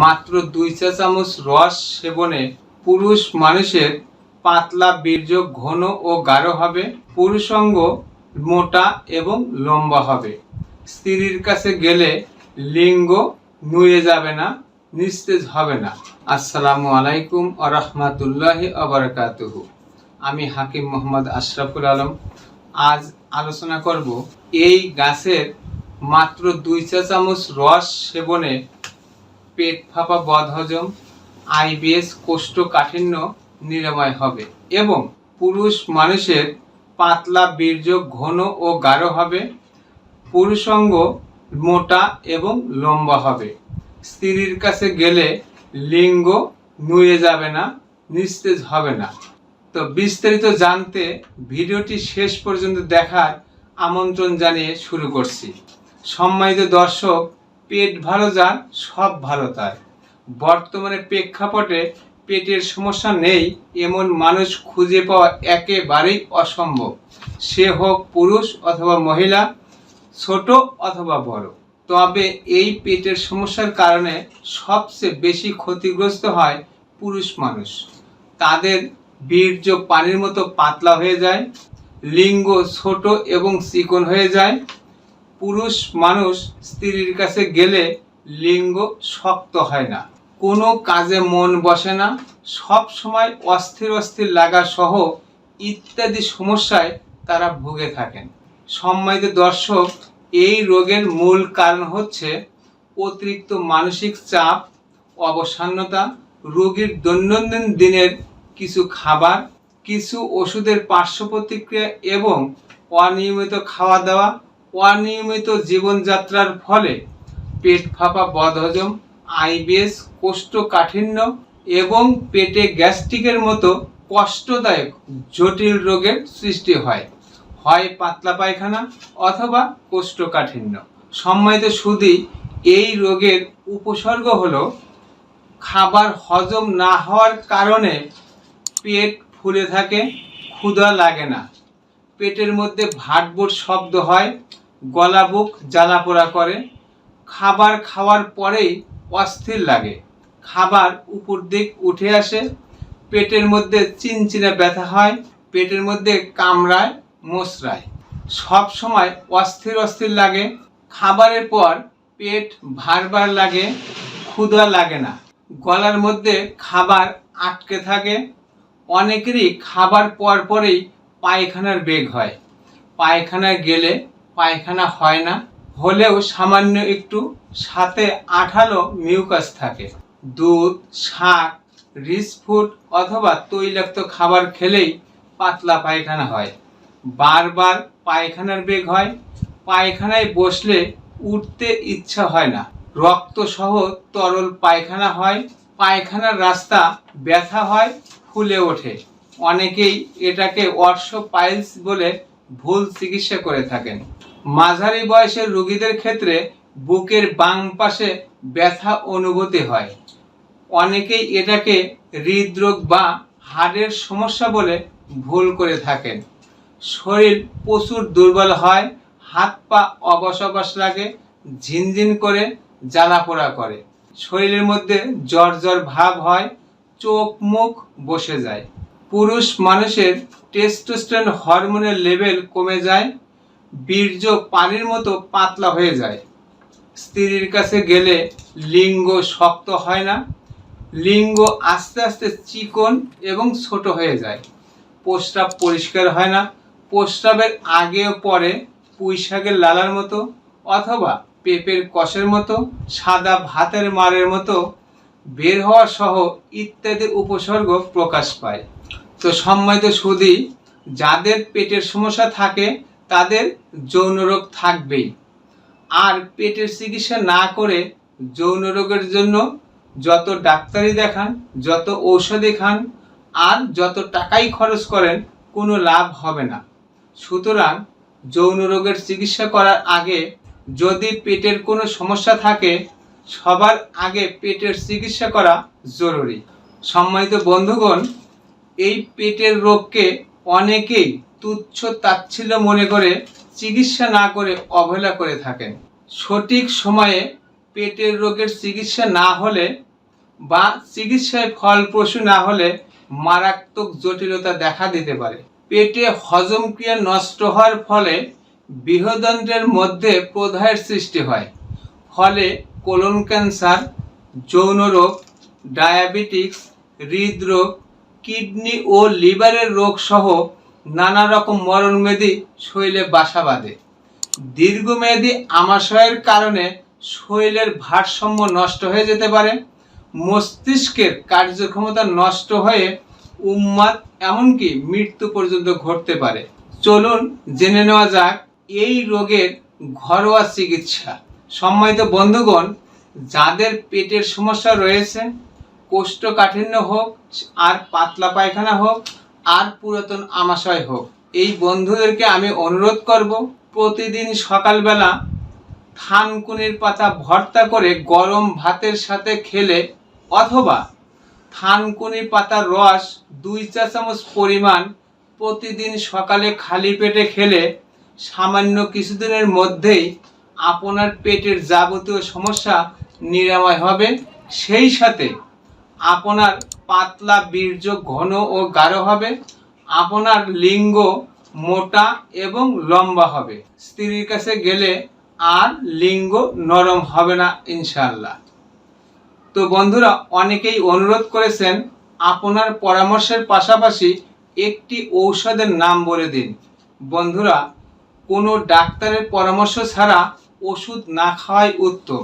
মাত্র দুই চা চামচ রস সেবনে পুরুষ মানুষের পাতলা বীর্য ঘন ও গাঢ় হবে পুরুষাঙ্গ মোটা এবং লম্বা হবে। স্ত্রীর কাছে গেলে লিঙ্গ নুয়ে যাবে না, নিস্তেজ হবে না। আসসালামু আলাইকুম আ রহমাতুল্লাহি আবরকাতুহু আমি হাকিম মোহাম্মদ আশরাফুল আলম। আজ আলোচনা করব এই গাছের মাত্র দুই চা চামচ রস সেবনে পেট ফাঁপা বদহজম, আইবিএস কোষ্ঠকাঠিন্য নিরাময় হবে এবং পুরুষ মানুষের পাতলা বীর্য ঘন ও গাঢ় হবে, পুরুষাঙ্গ মোটা এবং লম্বা হবে। স্ত্রীর কাছে গেলে লিঙ্গ নুয়ে যাবে না, নিস্তেজ হবে না। তো বিস্তারিত জানতে ভিডিওটি শেষ পর্যন্ত দেখার আমন্ত্রণ জানিয়ে শুরু করছি। সম্মানিত দর্শক পেট ভালো যার, সব ভালো তার। বর্তমানে প্রেক্ষাপটে পেটের সমস্যা নেই, এমন মানুষ খুঁজে পাওয়া একেবারেই অসম্ভব। সে হোক পুরুষ অথবা মহিলা, ছোট অথবা বড়। তবে এই পেটের সমস্যার কারণে সবচেয়ে বেশি ক্ষতিগ্রস্ত হয় পুরুষ মানুষ। তাদের বীর্য পানির মতো পাতলা হয়ে যায়, লিঙ্গ ছোট এবং চিকন হয়ে যায় পুরুষ মানুষ স্ত্রীর কাছে গেলে লিঙ্গ শক্ত হয় না। কোনো কাজে মন বসে না। সব সময় অস্থির অস্থির লাগা সহ ইত্যাদি সমস্যায় তারা ভুগে থাকেন। সম্মানিত দর্শক, এই রোগের মূল কারণ হচ্ছে অতিরিক্ত মানসিক চাপ, অবসান্নতা, রোগীর দৈনন্দিন দিনের কিছু খাবার, কিছু ওষুধের পার্শ্ব প্রতিক্রিয়া এবং অনিয়মিত খাওয়া দাওয়া অনিয়মিত জীবনযাত্রার ফলে পেট ফাঁপা বদহজম, আইবিএস, কোষ্ঠকাঠিন্য এবং পেটে গ্যাস্ট্রিকের মতো কষ্টদায়ক জটিল রোগের সৃষ্টি হয়। হয় পাতলা পায়খানা অথবা কোষ্ঠকাঠিন্য। সম্মানিত সুদী, এই রোগের উপসর্গ হলো খাবার হজম না হওয়ার কারণে পেট ফুলে থাকে, ক্ষুধা লাগে না। পেটের মধ্যে ভাটবোট শব্দ হয় গলা বুক জ্বালা পোড়া করে। খাবার খাওয়ার পরেই অস্থির লাগে। খাবার উপর দিক উঠে আসে। পেটের মধ্যে চিনচিনে ব্যথা হয়, পেটের মধ্যে কামড়ায় মোচড়ায় সব সময় অস্থির অস্থির লাগে। খাবারের পর পেট ভারবার লাগে, ক্ষুধা লাগে না। গলার মধ্যে খাবার আটকে থাকে। অনেকেরই খাবার পর পরেই পায়খানার বেগ হয়। পায়খানায় গেলে পায়খানা হয় না, হলেও সামান্য একটু সাথে আঠালো মিউকাস থাকে। দুধ, শাক, রিচ ফুড অথবা তৈলাক্ত খাবার খেলেই পাতলা পায়খানা হয়। বারবার পায়খানার বেগ হয়, পায়খানায় বসলে উঠতে ইচ্ছা হয় না। রক্ত সহ তরল পায়খানা হয়, পায়খানার রাস্তা ব্যথা হয়, ফুলে ওঠে। অনেকেই এটাকে অর্শ পাইলস বলে ভুল চিকিৎসা করে থাকেন। মাঝারি বয়সের রোগীদের ক্ষেত্রে বুকের বাম পাশে ব্যথা অনুভূতি হয়। অনেকেই এটাকে হৃদরোগ বা হাড়ের সমস্যা বলে ভুল করে থাকেন। শরীর প্রচুর দুর্বল হয়, হাত পা অবশ লাগে, ঝিনঝিন করে জ্বালা পোড়া করে। শরীরের মধ্যে জ্বর জ্বর ভাব হয়, চোখ মুখ বসে যায়। পুরুষ মানুষের টেস্টোস্টেরন হরমোনের লেভেল কমে যায় বীর্য পানির মতো পাতলা হয়ে যায়। স্ত্রীর কাছে গেলে লিঙ্গ শক্ত হয় না। লিঙ্গ আস্তে আস্তে চিকন এবং ছোট হয়ে যায়। প্রস্রাব পরিষ্কার হয় না। প্রস্রাবের আগে ও পরে পুঁই শাকের লালার মতো অথবা পেঁপের কষের মতো সাদা ভাতের মারের মতো বের হওয়া সহ ইত্যাদি উপসর্গ প্রকাশ পায়। তো সম্মানিত সুদী যাদের পেটের সমস্যা থাকে তাদের যৌন রোগ থাকবেই। আর পেটের চিকিৎসা না করে যৌন রোগের জন্য যত ডাক্তারি দেখান, যত ঔষধি খান, আর যত টাকাই খরচ করেন, কোনো লাভ হবে না। সুতরাং যৌন রোগের চিকিৎসা করার আগে যদি পেটের কোনো সমস্যা থাকে, সবার আগে পেটের চিকিৎসা করা জরুরি। সম্মানিত বন্ধুগণ, এই পেটের রোগকে অনেকেই তুচ্ছ তাচ্ছিল্য মনে করে চিকিৎসা না করে অবহেলা করে থাকেন। সঠিক সময়ে পেটের রোগের চিকিৎসা না হলে বা চিকিৎসায় ফলপ্রসূ না হলে মারাত্মক জটিলতা দেখা দিতে পারে। পেটে হজম ক্রিয়া নষ্ট হওয়ার ফলে বৃহদন্ত্রের মধ্যে প্রদাহের সৃষ্টি হয়। ফলে কোলন ক্যান্সার, যৌন রোগ, ডায়াবেটিক্স, হৃদরোগ, কিডনি ও লিভারের রোগ সহ নানা রকম মরণমেদি শরীরে বাসা বাঁধে। দীর্ঘমেয়াদী আমাশয়ের কারণে শরীরের ভারসাম্য নষ্ট হয়ে যেতে পারে, মস্তিষ্কের কার্যক্ষমতা নষ্ট হয়ে উন্মাদ এমনকি মৃত্যু পর্যন্ত ঘটতে পারে। চলুন জেনে নেওয়া যাক এই রোগের ঘরোয়া চিকিৎসা। সম্মানিত বন্ধুগণ, যাদের পেটের সমস্যা রয়েছে, কোষ্ঠকাঠিন্য হোক আর পাতলা পায়খানা হোক আর পুরাতন আমাশয় হোক। এই বন্ধুদেরকে আমি অনুরোধ করব, প্রতিদিন সকালবেলা থানকুনির পাতা ভর্তা করে গরম ভাতের সাথে খেলে, অথবা থানকুনি পাতার রস দুই চা চামচ পরিমাণ প্রতিদিন সকালে খালি পেটে খেলে, সামান্য কিছুদিনের মধ্যেই আপনার পেটের যাবতীয় সমস্যা নিরাময় হবে। সেই সাথে আপনার পাতলা বীর্য ঘন ও গাঢ় হবে। আপনার লিঙ্গ মোটা এবং লম্বা হবে। স্ত্রীর কাছে গেলে আর লিঙ্গ নরম হবে না ইনশাল্লাহ তো বন্ধুরা, অনেকেই অনুরোধ করেছেন আপনার পরামর্শের পাশাপাশি একটি ঔষধের নাম বলে দিন। বন্ধুরা, কোনো ডাক্তারের পরামর্শ ছাড়া ওষুধ না খাওয়াই উত্তম।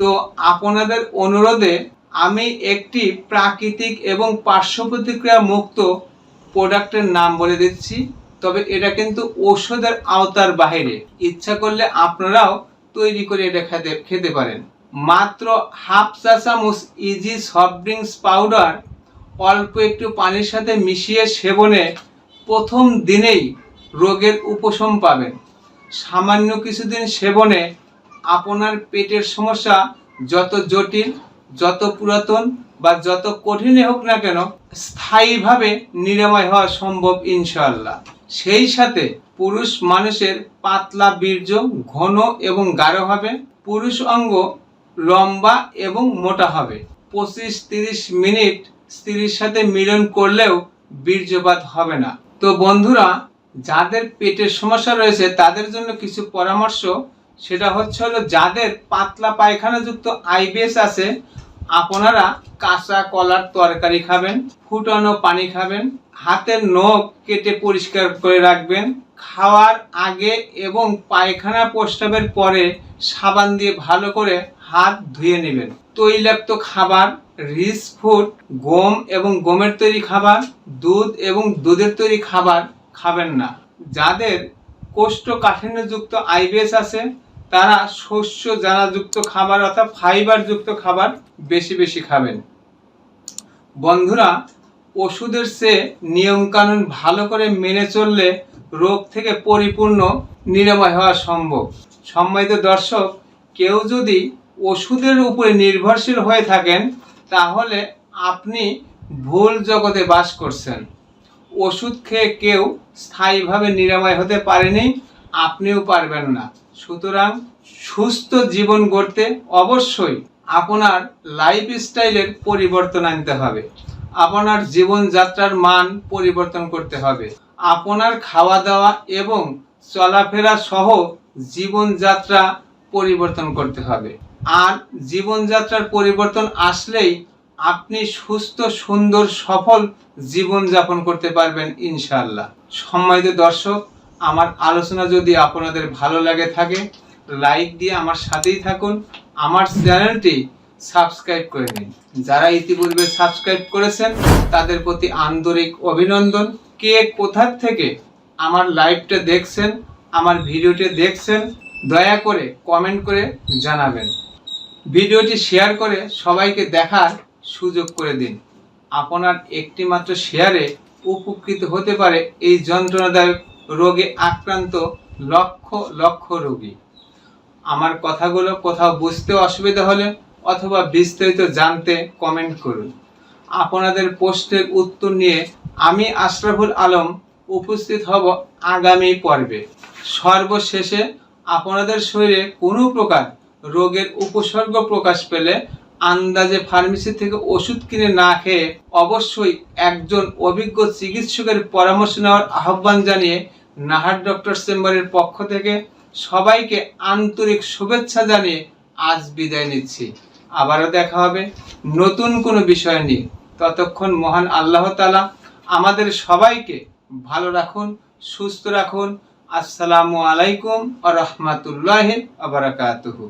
তো আপনাদের অনুরোধে আমি একটি প্রাকৃতিক এবং পার্শ্ব প্রতিক্রিয়া মুক্ত প্রোডাক্টের নাম বলে দিচ্ছি, তবে এটা কিন্তু ঔষধের আওতার বাইরে ইচ্ছা করলে আপনারাও তৈরি করে এটা খেতে খেতে পারেন। মাত্র হাফ চা চামচ ইজি সফট ড্রিঙ্কস পাউডার, অল্প একটু পানির সাথে মিশিয়ে সেবনে প্রথম দিনেই রোগের উপশম পাবেন। সামান্য কিছুদিন সেবনে আপনার পেটের সমস্যা যত জটিল যত পুরাতন বা যত কঠিনই হোক না কেন, স্থায়ীভাবে নিরাময় হওয়া সম্ভব ইনশাআল্লাহ। সেই সাথে পুরুষ মানুষের পাতলা বীর্য ঘন এবং গাঢ় হবে, পুরুষ অঙ্গ লম্বা এবং মোটা হবে। পঁচিশ তিরিশ মিনিট স্ত্রীর সাথে মিলন করলেও বীর্যপাত হবে না। তো বন্ধুরা, যাদের পেটের সমস্যা রয়েছে, তাদের জন্য কিছু পরামর্শ সেটা হচ্ছে হলো যাদের পাতলা পায়খানাযুক্ত আইবিএস আছে, আপনারা কাঁচা কলার তরকারি খাবেন, ফুটানো পানি খাবেন, হাতের নখ কেটে পরিষ্কার করে রাখবেন, খাওয়ার আগে এবং পায়খানা প্রস্রাবের পরে সাবান দিয়ে ভালো করে হাত ধুয়ে নেবেন। তৈলাক্ত খাবার, রিচ ফুড, গম এবং গমের তৈরি খাবার, দুধ এবং দুধের তৈরি খাবার খাবেন না। যাদের কোষ্ঠকাঠিন্যযুক্ত আইবিএস আছে, তারা শস্য জানাযুক্ত খাবার অর্থাৎ ফাইবারযুক্ত খাবার বেশি বেশি খাবেন। বন্ধুরা, ওষুধের চেয়ে নিয়মকানুন ভালো করে মেনে চললে রোগ থেকে পরিপূর্ণ, নিরাময় হওয়া সম্ভব। সম্মানিত দর্শক, কেউ যদি ওষুধের উপরে নির্ভরশীল হয়ে থাকেন, তাহলে আপনি ভুল জগতে বাস করছেন। ওষুধ খেয়ে কেউ স্থায়ীভাবে নিরাময় হতে পারেনি, আপনিও পারবেন না। সুতরাং সুস্থ জীবন গড়তে অবশ্যই আপনার লাইফ স্টাইলের পরিবর্তন আনতে হবে। আপনার জীবনযাত্রার মান পরিবর্তন করতে হবে। আপনার খাওয়া দাওয়া এবং চলাফেরা সহ জীবনযাত্রা পরিবর্তন করতে হবে। আর জীবনযাত্রার পরিবর্তন আসলেই আপনি সুস্থ, সুন্দর, সফল জীবন যাপন করতে পারবেন ইনশাআল্লাহ। সম্মানিত দর্শক, আমার আলোচনা যদি আপনাদের ভালো লাগে থাকে, লাইক দিয়ে আমার সাথেই থাকুন। আমার চ্যানেলটি সাবস্ক্রাইব করে নিন। যারা ইতিপূর্বে সাবস্ক্রাইব করেছেন, তাদের প্রতি আন্তরিক অভিনন্দন। কে কোথার থেকে আমার লাইভটা দেখছেন, আমার ভিডিওটি দেখছেন, দয়া করে কমেন্ট করে জানাবেন। ভিডিওটি শেয়ার করে সবাইকে দেখার সুযোগ করে দিন। আপনার একটি মাত্র শেয়ারে উপকৃত হতে পারে এই যন্ত্রণাদায়ক রোগে আক্রান্ত লক্ষ লক্ষ রোগী। আমার কথাগুলো কোথাও বুঝতে অসুবিধা হলে অথবা বিস্তারিত জানতে কমেন্ট করুন। আপনাদের পোস্টের উত্তর নিয়ে আমি আশরাফুল আলম উপস্থিত হব আগামী পর্বে। সর্বশেষে আপনাদের শরীরে কোনো প্রকার রোগের উপসর্গ প্রকাশ পেলে আন্দাজে ফার্মেসি থেকে ওষুধ কিনে না খেয়ে অবশ্যই একজন অভিজ্ঞ চিকিৎসকের পরামর্শ নেওয়ার আহ্বান জানিয়ে নাহার ডক্টর চেম্বারের পক্ষ থেকে সবাইকে আন্তরিক শুভেচ্ছা জানিয়ে আজ বিদায় নিচ্ছি। আবারও দেখা হবে নতুন কোনো বিষয় নিয়ে। ততক্ষণ মহান আল্লাহ তালা আমাদের সবাইকে ভালো রাখুন, সুস্থ রাখুন। আসসালামু আলাইকুম আ রহমতুল্লাহ আবরাকাতুহু